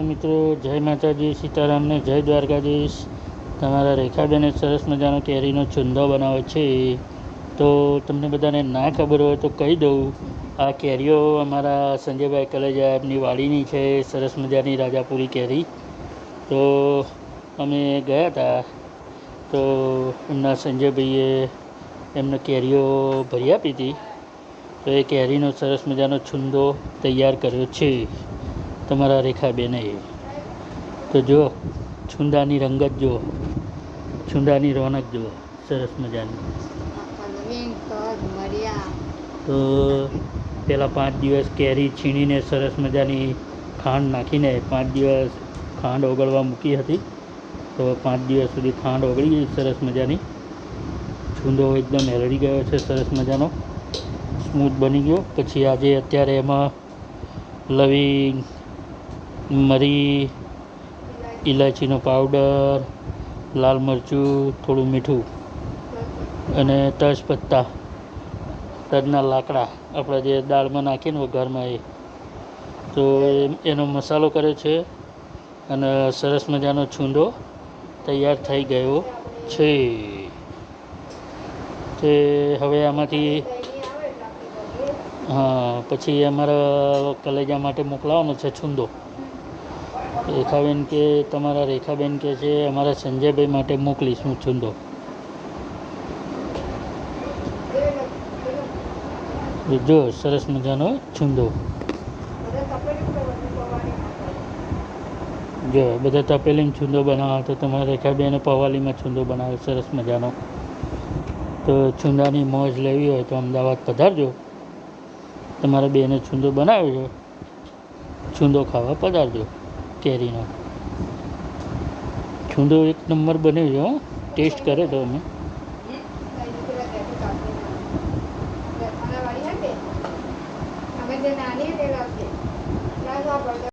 તો મિત્રો, જય માતાજી સીતારામને જય દ્વારકાધીશ. તમારા રેખાબેને સરસ મજાનો કેરીનો છુંદો બનાવ્યો છે. તો તમને બધાને ના ખબર હોય તો કહી દઉં, આ કેરીઓ અમારા સંજયભાઈ કલેજા એમની વાડીની છે, સરસ મજાની રાજાપુરી કેરી. તો અમે ગયા હતા તો એમના સંજયભાઈએ એમને કેરીઓ ભરી આપી હતી. તો એ કેરીનો સરસ મજાનો છુંદો તૈયાર કર્યો છે. તમારા રેખાબેને તો જો, છુંદાની રંગત જુઓ. છુંદાની રોનક જુઓ. સરસ મજાની. તો પહેલાં પાંચ દિવસ કેરી છીણીને સરસ મજાની ખાંડ નાખીને પાંચ દિવસ ખાંડ ઓગળવા મૂકી હતી. તો પાંચ દિવસ સુધી ખાંડ ઓગળી ગઈ સરસ મજાની. છુંદો એકદમ હેલડી ગયો છે, સરસ મજાનો. સ્મૂથ બની ગયો. પછી આજે અત્યારે એમાં લવિંગ મરી, ઈલાયચીનો પાવડર, લાલ મરચું, થોડું મીઠું અને તજપત્તા, તજના લાકડા આપણે જે દાળમાં નાખીએ ને વઘારમાં એ. તો એનો મસાલો કર્યો છે અને સરસ મજાનો છૂંદો તૈયાર થઈ ગયો છે. તે હવે આમાંથી હા, પછી અમારા કલેજા માટે મોકલાવાનો છે છૂંદો. રેખાબેન કે, તમારા રેખાબેન કે છે, અમારા સંજયભાઈ માટે મોકલીશ હું છૂંદો. જો, સરસ મજાનો છૂંદો. જો, બધા તપેલીમાં છૂંદો બનાવો, તો તમારા રેખાબેને પવાલીમાં છૂંદો બનાવે, સરસ મજાનો. તો છુંદાની મોજ લેવી હોય તો અમદાવાદ પધારજો. તમારા બેને છૂંદો બનાવ્યો છુંદો છૂંદો ખાવા પધારજો. કેરીનો છૂંદો એક નંબર બન્યો છે હો. ટેસ્ટ કરે તો અમે.